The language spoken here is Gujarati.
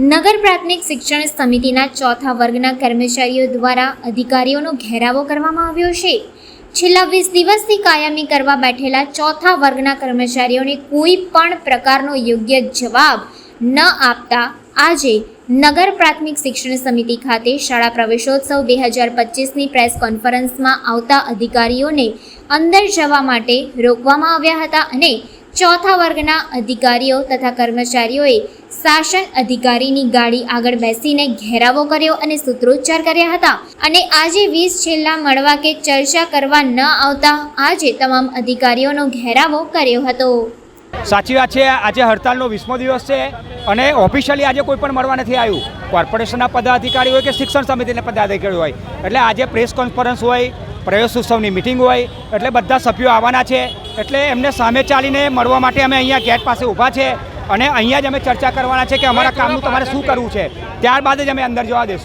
નગર પ્રાથમિક શિક્ષણ સમિતિના ચોથા વર્ગના કર્મચારીઓ દ્વારા અધિકારીઓનો ઘેરાવો કરવામાં આવ્યો છે. છેલ્લા વીસ દિવસથી કાયમી કરવા બેઠેલા ચોથા વર્ગના કર્મચારીઓને કોઈ પણ પ્રકારનો યોગ્ય જવાબ ન આપતા આજે નગર પ્રાથમિક શિક્ષણ સમિતિ ખાતે શાળા પ્રવેશોત્સવ બે હજાર પચીસની પ્રેસ કોન્ફરન્સમાં આવતા અધિકારીઓને અંદર જવા માટે રોકવામાં આવ્યા હતા અને ચોથા વર્ગના અધિકારીઓ તથા કર્મચારીઓએ શાસન અધિકારીની ગાડી આગળ બેસીને ઘેરાવો કર્યો અને સૂત્રોચ્ચાર કર્યા હતા. અને આજે વીસ છેલ્લા મળવા કે ચર્ચા કરવા ન આવતા આજે તમામ અધિકારીઓનો ઘેરાવો કર્યો હતો. સાચી વાત છે, આજે હડતાલનો વીસમો દિવસ છે અને ઓફિશિયલી આજે કોઈ પણ મળવા નથી આવ્યું. કોર્પોરેશનના પદાધિકારી હોય કે શિક્ષણ સમિતિના પદાધિકારી હોય. એટલે આજે પ્રેસ કોન્ફરન્સ હોય પ્રવેશ ઉત્સવની મિટિંગ હોય એટલે બધા સભ્યો આવવાના છે. એટલે એમને સામે ચાલીને મળવા માટે અમે અહીંયા ગેટ પાસે ઊભા છે. અને અહીંયા જ અમે ચર્ચા કરવાના છે કે અમારા કામનું તમારે શું કરવું છે. ત્યારબાદ જ અમે અંદર જવા દઈશું